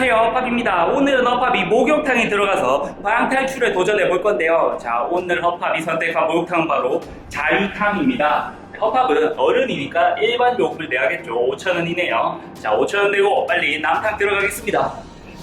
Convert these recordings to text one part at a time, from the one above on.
안녕하세요. 허팝입니다. 오늘은 허팝이 목욕탕에 들어가서 방탈출에 도전해 볼 건데요. 자 오늘 허팝이 선택한 목욕탕은 바로 자유탕입니다. 허팝은 어른이니까 일반 요금을 내야겠죠. 5천원이네요. 자 5천원 내고 빨리 남탕 들어가겠습니다.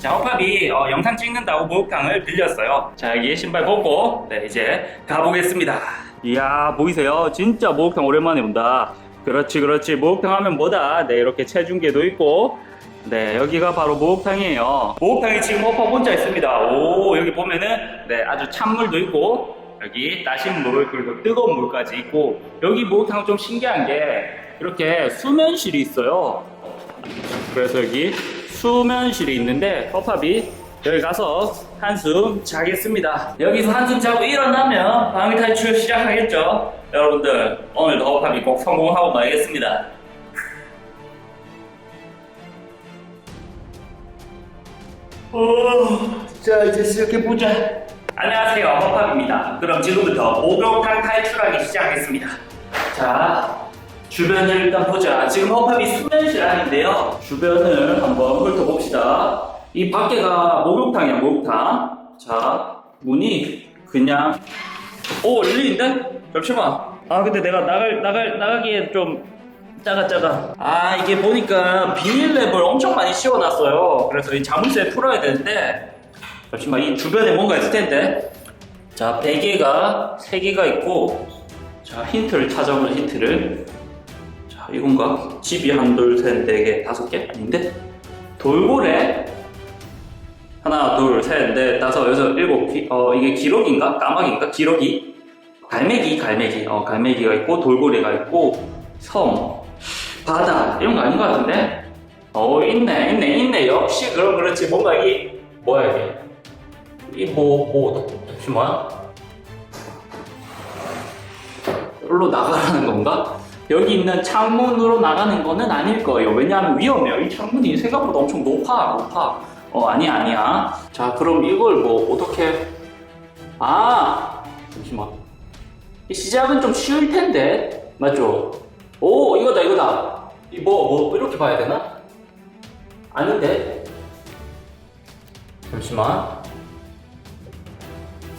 자 허팝이 어, 영상 찍는다고 목욕탕을 빌렸어요. 자 여기 신발 벗고 네 이제 가보겠습니다. 이야 보이세요? 진짜 목욕탕 오랜만에 온다. 그렇지 그렇지. 목욕탕 하면 뭐다? 네 이렇게 체중계도 있고 네, 여기가 바로 목욕탕이에요. 목욕탕이 지금 허파 혼자 있습니다. 오, 여기 보면은, 네, 아주 찬물도 있고, 여기 따신 물, 그리고 뜨거운 물까지 있고, 여기 목욕탕은 좀 신기한 게, 이렇게 수면실이 있어요. 그래서 여기 수면실이 있는데, 허팝이 여기 가서 한숨 자겠습니다. 여기서 한숨 자고 일어나면 방위 탈출 시작하겠죠? 여러분들, 오늘도 허팝이 꼭 성공하고 말겠습니다. 어, 자 이제 시작해보자. 안녕하세요. 허팝입니다. 그럼 지금부터 목욕탕 탈출하기 시작하겠습니다. 자 주변을 일단 보자. 지금 허팝이 수면실 안인데요. 주변을 한번 훑어봅시다. 이 밖에가 목욕탕이야 목욕탕. 자 문이 그냥 오 열리는데? 잠시만. 아 근데 내가 나갈 나갈 나가기에 좀 작아 작아 아 이게 보니까 비닐랩을 엄청 많이 씌워놨어요. 그래서 이 자물쇠 풀어야 되는데 잠시만 이 주변에 뭔가 있을 텐데. 자 베개가 3개가 있고 자 힌트를 찾아보는 힌트를. 자 이건가? 집이 한 둘 셋 네 개 다섯 개? 아닌데? 돌고래? 하나 둘셋넷 다섯 여섯 일곱 기, 어 이게 기러기인가? 까마귀인가? 기러기? 갈매기 갈매기. 어 갈매기가 있고 돌고래가 있고 섬 바다 이런 거 아닌 것 같은데? 어 있네 있네 있네. 역시 그럼 그렇지. 뭔가 이 뭐야 이게? 이뭐뭐 잠시만 여기로 나가라는 건가? 여기 있는 창문으로 나가는 거는 아닐 거예요. 왜냐하면 위험해요. 이 창문이 생각보다 엄청 높아 높아. 어 아니야 아니야. 자 그럼 이걸 뭐 어떻게? 아 잠시만. 이 시작은 좀 쉬울 텐데. 맞죠? 오 이거다 이거다 이뭐 뭐 이렇게 봐야 되나? 아닌데? 잠시만.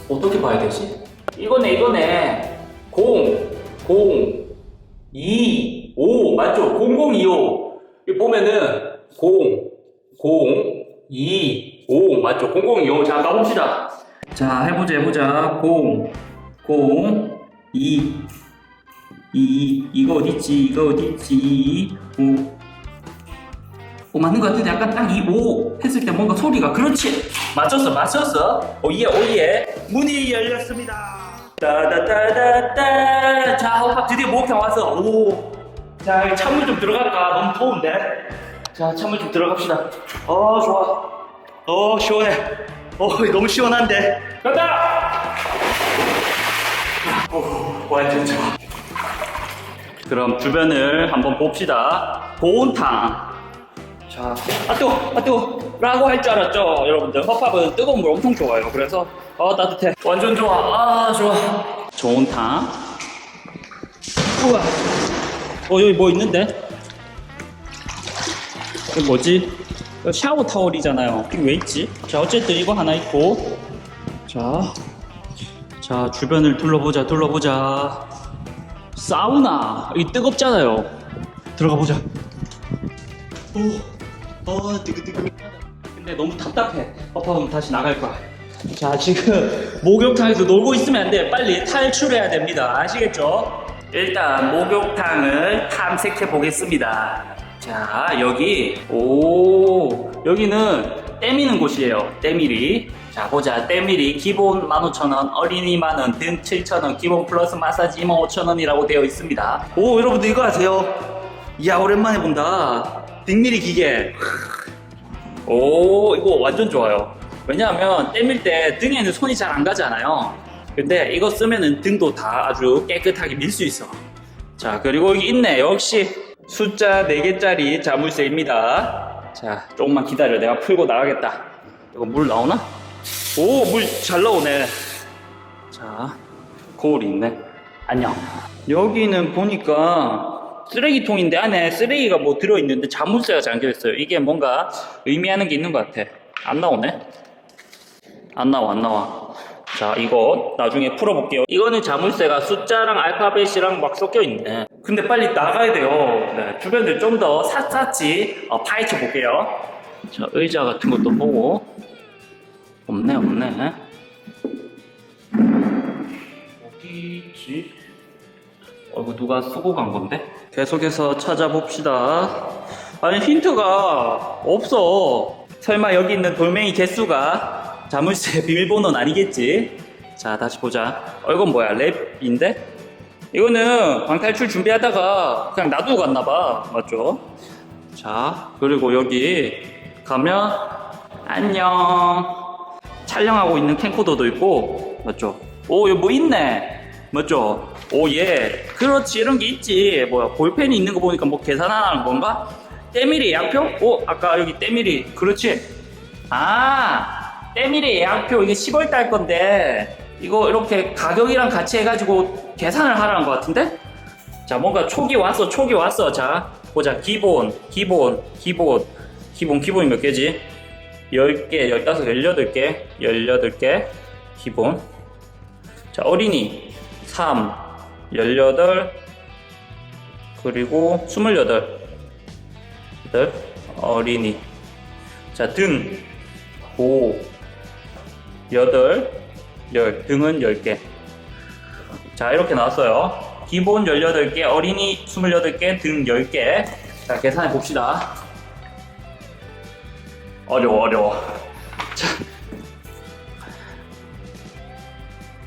어떻게 봐야 되지? 이거네 이거네. 0 0 2 5 맞죠? 0025 여기 보면은 0 0 2 5 맞죠? 0025자 가봅시다. 자 해보자 해보자. 0 0 2 이 이거 어딨지? 이거 어딨지? 오. 오 맞는 것 같은데 약간 딱 이 오 했을 때 뭔가 소리가 그렇지. 맞췄어 맞췄어. 오예 오예 문이 열렸습니다. 따다다다따. 자 오빠 드디어 목욕탕 와서. 오자 찬물 좀 들어갈까? 너무 더운데? 자 찬물 좀 들어갑시다. 어 좋아. 어 시원해. 어 너무 시원한데? 간다! 오 완전 좋아 그럼 주변을 한번 봅시다. 보온탕. 자, 아 뜨거, 아 뜨거. 라고 할 줄 알았죠, 여러분들. 허팝은 뜨거운 물 엄청 좋아해요. 그래서 어 따뜻해. 완전 좋아. 아 좋아. 좋은 탕. 우와. 어 여기 뭐 있는데? 이거 뭐지? 이거 샤워 타월이잖아요. 이게 왜 있지? 자 어쨌든 이거 하나 있고. 자, 자 주변을 둘러보자, 둘러보자. 사우나. 이 뜨겁잖아요. 들어가 보자. 오, 어 뜨끈뜨끈. 근데 너무 답답해. 아파하면 다시 나갈 거야. 자 지금 목욕탕에서 놀고 있으면 안 돼. 빨리 탈출해야 됩니다. 아시겠죠? 일단 목욕탕을 탐색해 보겠습니다. 자 여기 오 여기는 때미는 곳이에요. 때밀이 자 보자. 때밀이 기본 15,000원 어린이 만원 등 7,000원 기본 플러스 마사지 25,000원이라고 되어 있습니다. 오 여러분들 이거 아세요? 이야 오랜만에 본다. 등밀이 기계. 오 이거 완전 좋아요. 왜냐하면 때밀 때 등에는 손이 잘 안 가잖아요. 근데 이거 쓰면은 등도 다 아주 깨끗하게 밀 수 있어. 자 그리고 여기 있네. 역시 숫자 4개짜리 자물쇠입니다. 자 조금만 기다려. 내가 풀고 나가겠다. 이거 물 나오나? 오 물 잘 나오네 자 거울이 있네 안녕 여기는 보니까 쓰레기통인데 안에 쓰레기가 뭐 들어있는데 자물쇠가 잠겨있어요. 이게 뭔가 의미하는 게 있는 것 같아. 안 나오네? 안 나와, 안 나와. 자, 이거 나중에 풀어볼게요. 이거는 자물쇠가 숫자랑 알파벳이랑 막 섞여 있네. 근데 빨리 나가야 돼요. 네, 주변을 좀 더 샅샅이 어, 파헤쳐 볼게요. 자, 의자 같은 것도 보고. 없네, 없네. 어디 있지? 어, 이거 누가 쓰고 간 건데? 계속해서 찾아봅시다. 아니, 힌트가 없어. 설마 여기 있는 돌멩이 개수가 자물쇠 비밀번호는 아니겠지? 자, 다시 보자. 어, 이건 뭐야? 랩인데? 이거는 방탈출 준비하다가 그냥 놔두고 갔나봐. 맞죠? 자, 그리고 여기 가면, 안녕. 촬영하고 있는 캠코더도 있고, 맞죠? 오, 여기 뭐 있네. 맞죠? 오, 예. 그렇지, 이런 게 있지. 뭐야, 볼펜이 있는 거 보니까 뭐 계산하는 건가? 때밀이 예약표? 오, 아까 여기 때밀이. 그렇지. 아, 때밀이 예약표. 이게 10월 달 건데, 이거 이렇게 가격이랑 같이 해가지고 계산을 하라는 것 같은데? 자, 뭔가 촉이 왔어, 촉이 왔어. 자, 보자. 기본, 기본, 기본, 기본, 기본이 몇 개지? 10개, 15, 18개, 18개, 기본. 자, 어린이, 3, 18, 그리고 28. 8, 어린이. 자, 등, 5, 8, 10. 등은 10개. 자, 이렇게 나왔어요. 기본 18개, 어린이 28개, 등 10개. 자, 계산해 봅시다. 어려워, 어려워. 자.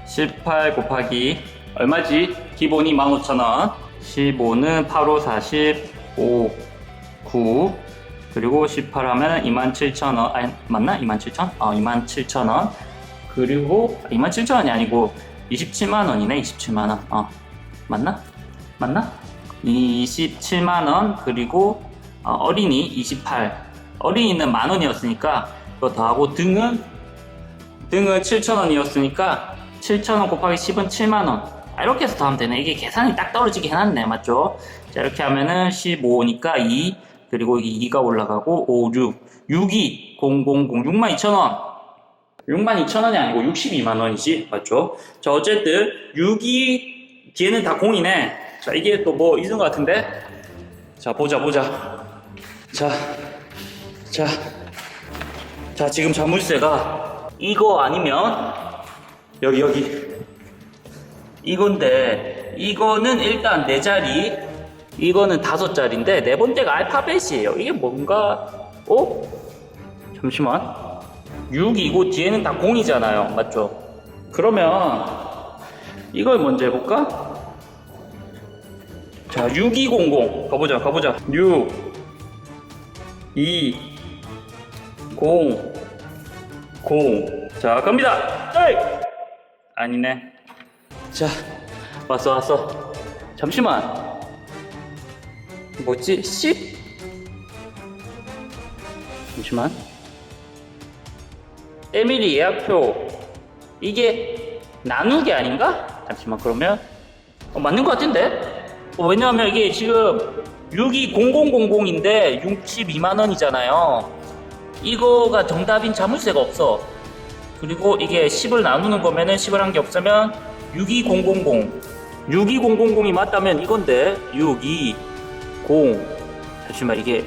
18 곱하기 얼마지? 기본이 15,000원. 15는 8, 5, 40, 5, 9. 그리고 18 하면 27,000원. 아니, 맞나? 27,000? 어, 27,000원. 그리고 27,000원이 아니고 27만원이네, 27만원. 어, 맞나? 맞나? 27만원. 그리고 어, 어린이 28. 어린이는 만 원이었으니까 이거 더하고 등은? 등은 7,000원이었으니까 7,000원 곱하기 10은 7만원. 아, 이렇게 해서 더하면 되네. 이게 계산이 딱 떨어지게 해놨네 맞죠? 자 이렇게 하면은 15니까 2 그리고 이 2가 올라가고 5, 6 62 000 62,000원. 62,000원이 아니고 62만 원이지 맞죠? 자 어쨌든 6이 뒤에는 다 공이네. 자 이게 또 뭐 있는 것 같은데? 자 보자 보자. 자 자, 자 지금 자물쇠가 이거 아니면 여기 여기 이건데 이거는 일단 네 자리 이거는 다섯 자리인데 네 번째가 알파벳이에요 이게 뭔가 어? 잠시만 6이고 뒤에는 다 0이잖아요 맞죠? 그러면 이걸 먼저 해볼까? 자 6200 가보자 가보자 6 2 0 0자 갑니다. 에이! 아니네. 자 왔어 왔어. 잠시만. 뭐지? 10 잠시만. 에밀리 예약표. 이게 나누기 아닌가? 잠시만 그러면. 어, 맞는 것 같은데? 어, 왜냐하면 이게 지금 620000인데 62만원이잖아요 이거가 정답인 자물쇠가 없어 그리고 이게 10을 나누는 거면은 10을 한 게 없으면 62000 62000이 맞다면 이건데 620 잠시만 이게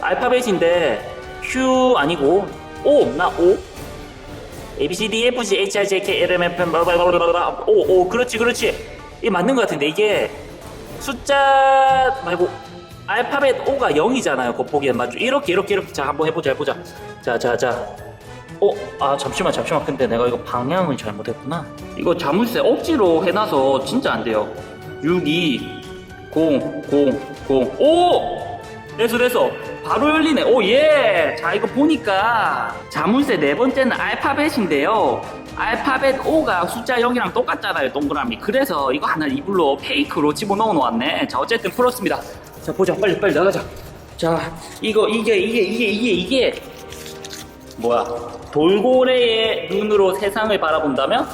알파벳인데 Q 아니고 O 나 O A B C D F G H I J K L M N O O 그렇지 그렇지 이게 맞는 것 같은데 이게 숫자 말고 알파벳 O가 0이잖아요. 겉보기엔 맞죠? 이렇게 이렇게 이렇게. 자 한번 해보자 해보자. 자자자. 어? 아 잠시만 잠시만. 근데 내가 이거 방향을 잘못했구나. 이거 자물쇠 억지로 해놔서 진짜 안 돼요. 6 2 0 0 0 오! 됐어 됐어. 바로 열리네. 오예자 이거 보니까 자물쇠 네 번째는 알파벳인데요. 알파벳 O가 숫자 0이랑 똑같잖아요 동그라미. 그래서 이거 하나 이불로 페이크로 집어넣어 놓았네. 자 어쨌든 풀었습니다 자 보자 빨리 빨리 나가자 자 이거 이게 이게 이게 이게 이게 뭐야 돌고래의 눈으로 세상을 바라본다면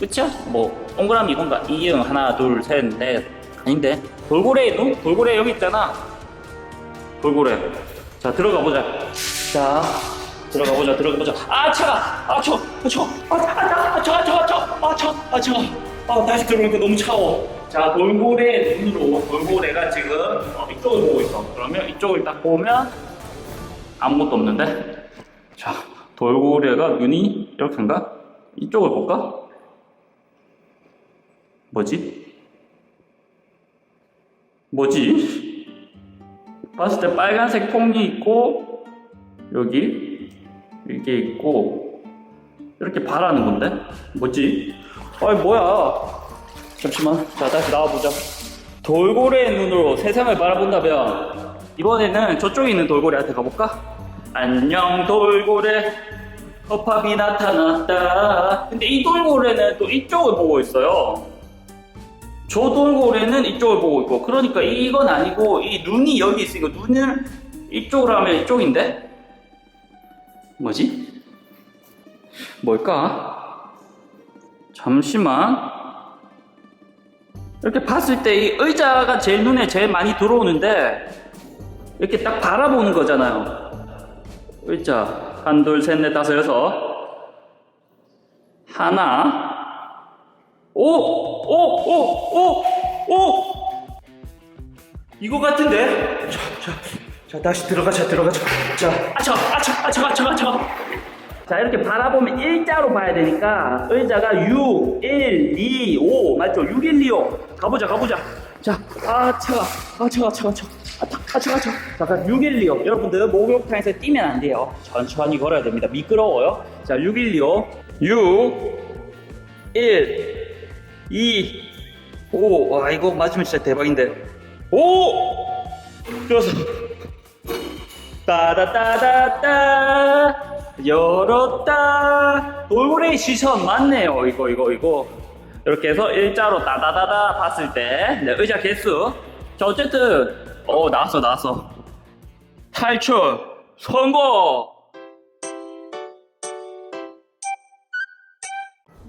그쵸? 뭐 동그라미 이건가? 이응 하나 둘 셋 넷 아닌데 돌고래 눈? 돌고래 여기 있잖아. 돌고래. 자, 들어가 보자. 자, 들어가 보자, 들어가 보자. 아, 차가! 아, 저, 아, 저, 아, 아, 아, 저, 아, 저, 아, 저, 아, 저, 아, 저. 아, 다시 들어오니까 너무 차워. 자, 돌고래 눈으로, 돌고래가 지금 어, 이쪽을 보고 있어. 그러면 이쪽을 딱 보면 아무것도 없는데? 자, 돌고래가 눈이 이렇게인가? 이쪽을 볼까? 뭐지? 뭐지? 봤을 때 빨간색 통이 있고 여기 이게 있고 이렇게 바라는 건데 뭐지? 아이 뭐야? 잠시만. 자 다시 나와보자. 돌고래의 눈으로 세상을 바라본다면 이번에는 저쪽에 있는 돌고래한테 가볼까? 안녕 돌고래. 허팝이 나타났다. 근데 이 돌고래는 또 이쪽을 보고 있어요. 저 돌고래는 이쪽을 보고 있고 그러니까 이건 아니고 이 눈이 여기 있으니까 눈을 이쪽으로 하면 이쪽인데? 뭐지? 뭘까? 잠시만 이렇게 봤을 때 이 의자가 제일 눈에 제일 많이 들어오는데 이렇게 딱 바라보는 거잖아요 의자 한 둘 셋 넷 다섯 여섯 하나 오! 오! 오! 오! 오! 이거 같은데? 자, 자, 자, 다시 들어가자, 들어가자. 자, 아차, 아차, 아차, 아차, 아차. 자, 이렇게 바라보면 일자로 봐야 되니까 의자가 6, 1, 2, 5 맞죠? 6, 1, 2, 5 가보자, 가보자. 자, 아, 차가, 아, 차가, 차가, 차가. 아, 타, 아, 차가, 차가. 잠깐, 6, 1, 2, 5 여러분들 목욕탕에서 뛰면 안 돼요. 천천히 걸어야 됩니다. 미끄러워요. 자, 6, 1, 2, 5 6, 1, 2, 5. 와, 이거 맞으면 진짜 대박인데. 5! 좋았어. 따다따다따. 열었다. 돌고래 시선 맞네요. 이거, 이거, 이거. 이렇게 해서 일자로 따다다다 봤을 때, 네, 의자 개수. 자, 어쨌든, 어, 나왔어, 나왔어. 탈출, 성공!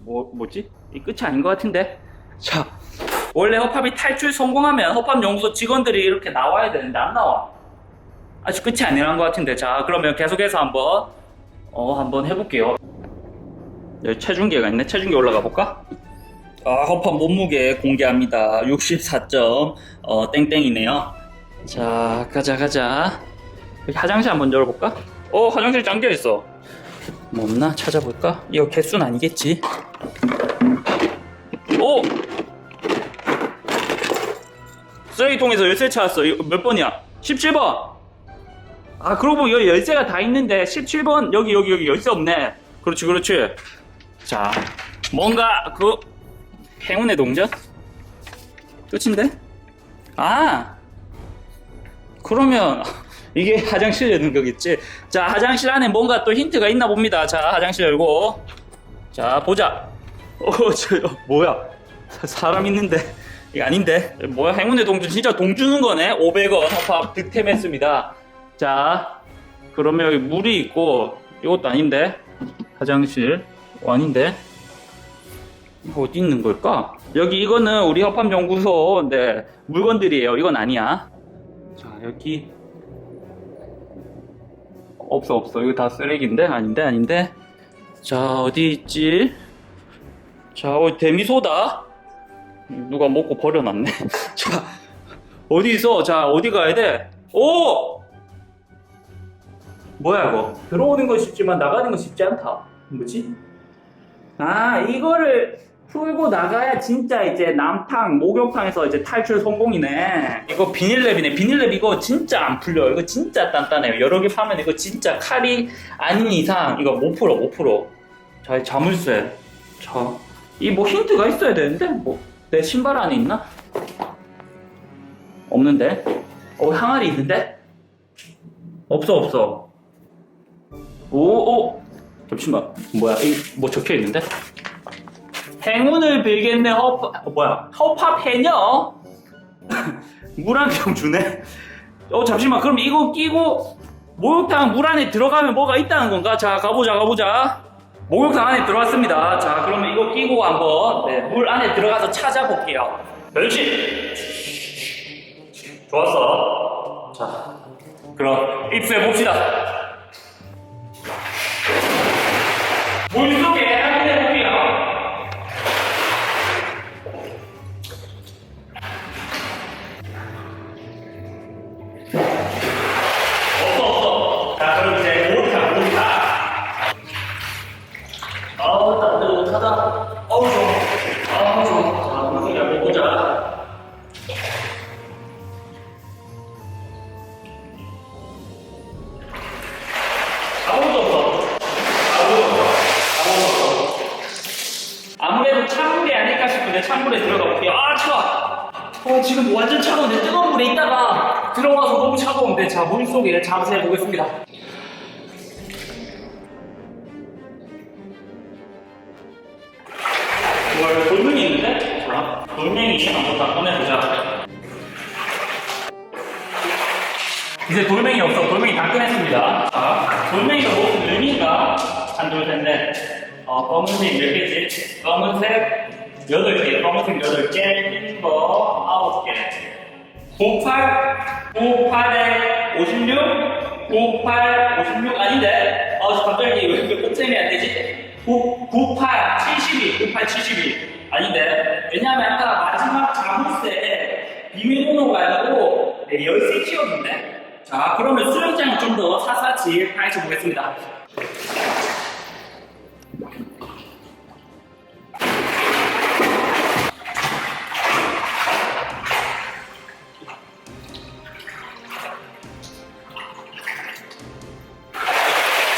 뭐, 뭐지? 이 끝이 아닌 것 같은데? 자, 원래 허팝이 탈출 성공하면 허팝 연구소 직원들이 이렇게 나와야 되는데 안 나와. 아직 끝이 아니란 것 같은데. 자, 그러면 계속해서 한번, 어, 한번 해볼게요. 여기 체중계가 있네. 체중계 올라가 볼까? 아, 허팝 몸무게 공개합니다. 64점, 어, 땡땡이네요. 자, 가자, 가자. 여기 화장실 한번 열어볼까? 어, 화장실 잠겨 있어. 뭐 없나? 찾아볼까? 이거 개수는 아니겠지? 오! 쓰레기통에서 열쇠 찾았어. 몇 번이야? 17번! 아, 그러고 보면 여기 열쇠가 다 있는데, 17번, 여기, 여기, 여기 열쇠 없네. 그렇지, 그렇지. 자, 뭔가, 그, 행운의 동전? 끝인데? 아! 그러면, 이게 화장실 여는 거겠지? 자, 화장실 안에 뭔가 또 힌트가 있나 봅니다. 자, 화장실 열고. 자, 보자. 어, 저, 어, 뭐야? 사- 사람 있는데. 이거 아닌데? 뭐야, 행운의 동전. 진짜 동 주는 거네? 500원 허팝 득템했습니다. 자, 그러면 여기 물이 있고, 이것도 아닌데? 화장실. 어, 아닌데? 이거 어디 있는 걸까? 여기 이거는 우리 협합 연구소, 네, 물건들이에요. 이건 아니야. 자, 여기. 없어, 없어. 이거 다 쓰레기인데? 아닌데, 아닌데? 자, 어디 있지? 자, 어, 데미소다? 누가 먹고 버려놨네. 자, 어디 있어? 자, 어디 가야 돼? 오! 뭐야, 이거? 들어오는 건 쉽지만 나가는 건 쉽지 않다. 뭐지? 아, 이거를 풀고 나가야 진짜 이제 남탕, 목욕탕에서 이제 탈출 성공이네. 이거 비닐랩이네. 비닐랩 이거 진짜 안 풀려. 이거 진짜 단단해요. 여러 개 파면 이거 진짜 칼이 아닌 이상 이거 못 풀어, 못 풀어. 자, 자물쇠. 자, 이 뭐 힌트가 있어야 되는데, 뭐, 내 신발 안에 있나? 없는데? 어, 항아리 있는데? 없어, 없어. 오, 오! 잠시만. 뭐야, 이, 뭐 적혀 있는데? 행운을 빌겠네, 허팝, 어, 뭐야, 허팝 해녀? 물 한 병 주네? 어, 잠시만. 그럼 이거 끼고, 목욕탕 물 안에 들어가면 뭐가 있다는 건가? 자, 가보자, 가보자. 목욕탕 안에 들어왔습니다. 자, 그러면 이거 끼고 한번 네, 물 안에 들어가서 찾아볼게요. 변신! 좋았어. 자, 그럼 입수해 봅시다. 싶은데 찬물에 들어가 볼게요. 아 차워. 어 지금 완전 차가운데 뜨거운 물에 있다가 들어가서 너무 차가운데 자 물속에 잠수해 보겠습니다. 이걸 돌멩이 있는데? 자 돌멩이 한번 다 꺼내보자. 이제 돌멩이 없어. 돌멩이 다 꺼냈습니다. 자, 돌멩이가 무슨 의미인가? 한, 둘, 셋, 넷. 어, 검은색 몇 개지? 검은색 여덟 개, 검은색 여덟 개, 흰 거 아홉 개. 98, 98에 56, 98, 56 아닌데? 어, 갑자기 왜 이렇게 꼽셈이 안 되지? 9, 98, 72, 98, 72 아닌데? 왜냐하면 아까 마지막 자물쇠 비밀번호가 아니고 네, 열쇠 키웠는데? 자, 그러면 수영장을 좀더 사사치 파헤쳐 보겠습니다.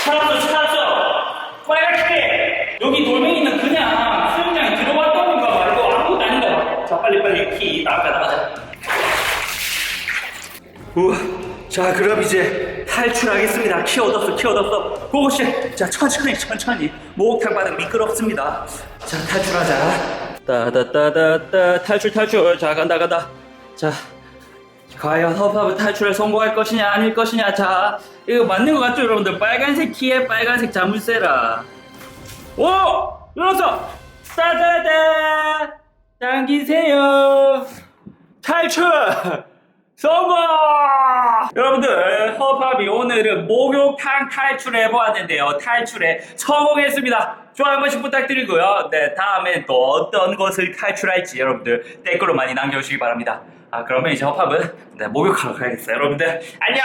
찾았어, 찾았어! 빨갛게! 여기 돌멩이는 그냥 수영장에 들어갔던 건가 말고 아무것도 아닌가 봐. 자, 빨리빨리 키 나가, 나가자. 우와, 자 그럼 이제 탈출하겠습니다. 키 얻었어, 키 얻었어. 고고씨, 자 천천히, 천천히. 목욕탕 바닥 미끄럽습니다. 자 탈출하자. 따다따다따 탈출, 탈출. 자 간다, 간다. 자, 과연 허팝은 탈출에 성공할 것이냐, 아닐 것이냐. 자, 이거 맞는 것 같죠, 여러분들? 빨간색 키에 빨간색 자물쇠라. 오, 열었어. 따다다. 당기세요. 탈출! 성공! 여러분들, 허팝이 오늘은 목욕탕 탈출해 보았는데요. 탈출에 성공했습니다. 좋아요 한 번씩 부탁드리고요. 네, 다음엔 또 어떤 것을 탈출할지 여러분들 댓글로 많이 남겨주시기 바랍니다. 아, 그러면 이제 허팝은 네, 목욕하러 가야겠어요. 여러분들, 안녕!